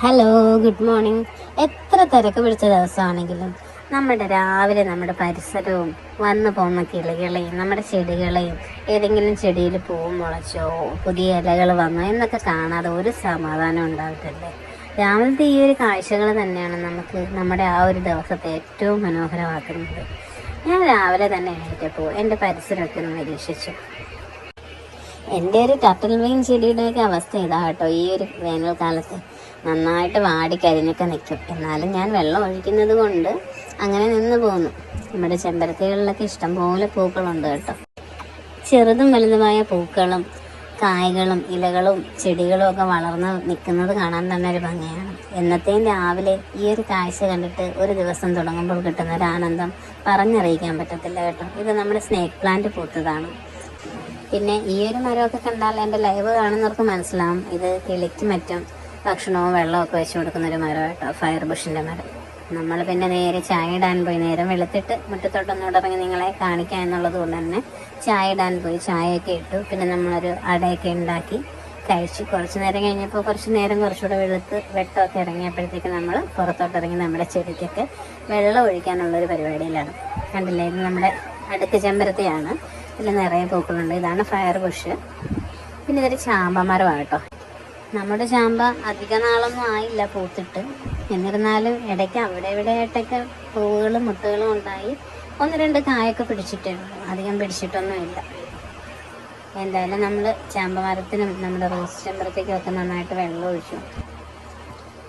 Hello good morning എത്ര തിരക്ക് പിടിച്ച ദിവസമാണെങ്കിലും നമ്മുടെ രാവിലെ നമ്മുടെ പരിസരവും വന്നു പോകുന്ന കിളികളെയും നമ്മുടെ ചെടികളെയും ഏതെങ്കിലും ചെടിയിൽ പൂവും മുളച്ചോ പുതിയ ഇലകൾ വന്നോ എന്നൊക്കെ കാണാതെ ഒരു സമാധാനം ഉണ്ടാവത്തില്ലേ? രാവിലത്തെ ഈ ഒരു കാഴ്ചകൾ തന്നെയാണ് നമുക്ക് നമ്മുടെ ആ ഒരു ദിവസത്തെ ഏറ്റവും മനോഹരമാക്കുന്നത്. ഞാൻ രാവിലെ തന്നെ എണീറ്റപ്പോൾ എന്റെ പരിസരമൊക്കെ ഒന്ന് നിരീക്ഷിച്ചു. എന്റെ ഒരു ടർട്ടിൽ വെയിൻ ചെടിയുടെയൊക്കെ അവസ്ഥ ഇതാ കേട്ടോ. ഈ ഒരു വേനൽക്കാലത്ത് നന്നായിട്ട് വാടി കരിഞ്ഞൊക്കെ നിൽക്കും. എന്നാലും ഞാൻ വെള്ളം ഒഴിക്കുന്നത് കൊണ്ട് അങ്ങനെ നിന്ന് പോകുന്നു നമ്മുടെ ചെമ്പരത്തികളിലൊക്കെ ഇഷ്ടംപോലെ പൂക്കളുണ്ട് കേട്ടോ. ചെറുതും വലുതുമായ പൂക്കളും കായകളും ഇലകളും ചെടികളും ഒക്കെ വളർന്ന് നിൽക്കുന്നത് കാണാൻ തന്നെ ഒരു ഭംഗിയാണ്. എന്നത്തെയും രാവിലെ ഈ ഒരു കാഴ്ച കണ്ടിട്ട് ഒരു ദിവസം തുടങ്ങുമ്പോൾ കിട്ടുന്ന ഒരു ആനന്ദം പറഞ്ഞറിയിക്കാൻ പറ്റത്തില്ല കേട്ടോ. ഇത് നമ്മുടെ സ്നേക്ക് പ്ലാന്റ് പൂത്തതാണ്. പിന്നെ ഈ ഒരു മരമൊക്കെ കണ്ടാൽ എന്റെ ലൈവ് കാണുന്നവർക്ക് മനസ്സിലാവും. ഇത് കിളിക്ക് മറ്റും ഭക്ഷണവും വെള്ളമൊക്കെ വെച്ച് കൊടുക്കുന്ന ഒരു മരം കേട്ടോ ഫയർ ബുഷിന്റെ മരം. നമ്മൾ പിന്നെ നേരെ ചായ ഇടാൻ പോയി. നേരം വെളുത്തിട്ട് മുറ്റത്തോട്ടൊന്നുകൂടെ ഇറങ്ങി നിങ്ങളെ കാണിക്കാം എന്നുള്ളത് കൊണ്ട് തന്നെ ചായ ഇടാൻ പോയി. ചായയൊക്കെ ഇട്ടു. പിന്നെ നമ്മളൊരു അടയൊക്കെ ഉണ്ടാക്കി കഴിച്ചു. കുറച്ച് നേരം കഴിഞ്ഞപ്പോൾ കുറച്ച് നേരം കുറച്ചുകൂടെ വെളുത്ത് വെട്ടമൊക്കെ ഇറങ്ങിയപ്പോഴത്തേക്ക് നമ്മൾ പുറത്തോട്ട് ഇറങ്ങി നമ്മുടെ ചെടിക്കൊക്കെ വെള്ളം ഒഴിക്കാനുള്ളൊരു പരിപാടിയിലാണ്. കണ്ടില്ലേ? ഇത് നമ്മുടെ അടുക്ക് ചെമ്പരത്തിയാണ്. ഇതിൽ നിറയെ പൂക്കളുണ്ട്. ഇതാണ് ഫയർ ബുഷ് പിന്നെ ഇതൊരു ചാമ്പ മരമാണ് കേട്ടോ നമ്മുടെ ചാമ്പ അധിക നാളൊന്നും ആയില്ല പൂത്തിട്ട്. എന്നിരുന്നാലും ഇടയ്ക്ക് അവിടെ ഇവിടെ പൂവുകളും മുട്ടുകളും ഉണ്ടായി ഒന്ന് രണ്ട് കായൊക്കെ പിടിച്ചിട്ടേ ഉള്ളൂ അധികം പിടിച്ചിട്ടൊന്നുമില്ല. എന്തായാലും നമ്മൾ ചാമ്പ മരത്തിനും നമ്മുടെ റോസ് ചെമ്പരത്തേക്കും ഒക്കെ നന്നായിട്ട് വെള്ളം ഒഴിച്ചു.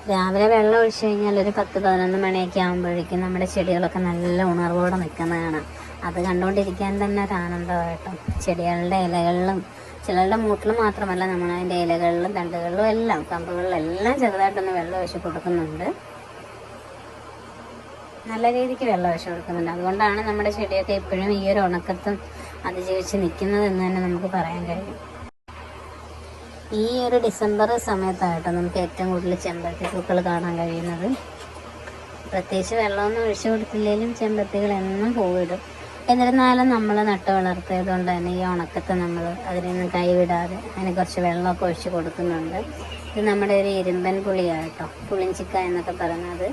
രാവിലെ വെള്ളം ഒഴിച്ചു കഴിഞ്ഞാൽ ഒരു പത്ത് പതിനൊന്ന് മണിയൊക്കെ ആകുമ്പോഴേക്കും നമ്മുടെ ചെടികളൊക്കെ നല്ല ഉണർവോടെ നിൽക്കുന്നതാണ്. അത് കണ്ടുകൊണ്ടിരിക്കാൻ തന്നെ ഒരു ആനന്ദമായിട്ടും ചെടികളുടെ ഇലകളിലും ചിലരുടെ മൂട്ടിൽ മാത്രമല്ല നമ്മൾ അതിന്റെ ഇലകളിലും തണ്ടുകളിലും എല്ലാം കമ്പുകളിലെല്ലാം ചെറുതായിട്ടൊന്ന് വെള്ളം ഒഴിച്ച് കൊടുക്കുന്നുണ്ട്. നല്ല രീതിക്ക് വെള്ളം ഒഴിച്ച് കൊടുക്കുന്നുണ്ട്. അതുകൊണ്ടാണ് നമ്മുടെ ചെടിയൊക്കെ ഇപ്പോഴും ഈ ഒരു ഉണക്കത്തും അതിജീവിച്ച് നിൽക്കുന്നത് എന്ന് തന്നെ നമുക്ക് പറയാൻ കഴിയും. ഈ ഒരു ഡിസംബർ സമയത്തായിട്ടോ നമുക്ക് ഏറ്റവും കൂടുതൽ ചെമ്പരത്തി പൂക്കൾ കാണാൻ കഴിയുന്നത്. പ്രത്യേകിച്ച് വെള്ളമൊന്നും ഒഴിച്ചു കൊടുത്തില്ലെങ്കിലും ചെമ്പരത്തികൾ എന്നും പൂവിടും. എന്നിരുന്നാലും നമ്മൾ നട്ട് വളർത്തിയത് കൊണ്ട് തന്നെ ഈ ഉണക്കത്തെ നമ്മൾ അതിനൊന്നും കൈവിടാതെ അതിന് കുറച്ച് വെള്ളമൊക്കെ ഒഴിച്ച് കൊടുക്കുന്നുണ്ട്. ഇത് നമ്മുടെ ഒരു ഇരുമ്പൻ പുളിയാണ് കേട്ടോ പുളിഞ്ചിക്ക എന്നൊക്കെ പറയുന്നത്.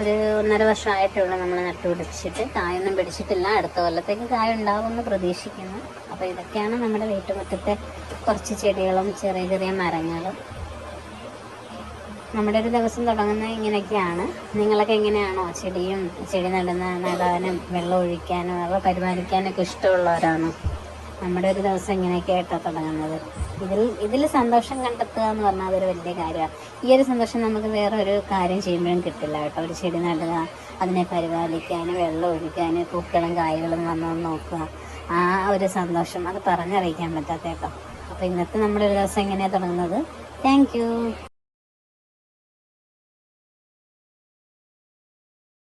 ഒരു ഒന്നര വർഷമായിട്ടുള്ള നമ്മൾ നട്ടുപിടിപ്പിച്ചിട്ട് കായൊന്നും പിടിച്ചിട്ടില്ല. അടുത്ത കൊല്ലത്തേക്ക് കായ ഉണ്ടാവുമെന്ന് പ്രതീക്ഷിക്കുന്നു. അപ്പോൾ ഇതൊക്കെയാണ് നമ്മുടെ വീട്ടുമുറ്റത്തെ കുറച്ച് ചെടികളും ചെറിയ ചെറിയ മരങ്ങളും. നമ്മുടെ ഒരു ദിവസം തുടങ്ങുന്നത് ഇങ്ങനെയൊക്കെയാണ്. നിങ്ങളൊക്കെ എങ്ങനെയാണോ ചെടിയും ചെടി നടുന്ന നടാനും വെള്ളം ഒഴിക്കാനും അവ പരിപാലിക്കാനൊക്കെ ഇഷ്ടമുള്ളവരാണോ? നമ്മുടെ ഒരു ദിവസം ഇങ്ങനെയൊക്കെ ആയിട്ടോ തുടങ്ങുന്നത്. ഇതിൽ ഇതിൽ സന്തോഷം കണ്ടെത്തുക എന്ന് പറഞ്ഞാൽ അതൊരു വലിയ കാര്യമാണ് ഈ ഒരു സന്തോഷം നമുക്ക് വേറെ ഒരു കാര്യം ചെയ്യുമ്പോഴും കിട്ടില്ല കേട്ടോ. ഒരു ചെടി നടുക അതിനെ പരിപാലിക്കാൻ വെള്ളം ഒഴിക്കാൻ പൂക്കളും കായകളും വന്നു നോക്കുക. ആ ഒരു സന്തോഷം അത് പറഞ്ഞറിയിക്കാൻ പറ്റാത്ത കേട്ടോ. അപ്പോൾ ഇന്നത്തെ നമ്മുടെ ഒരു ദിവസം എങ്ങനെയാണ് തുടങ്ങുന്നത്. താങ്ക്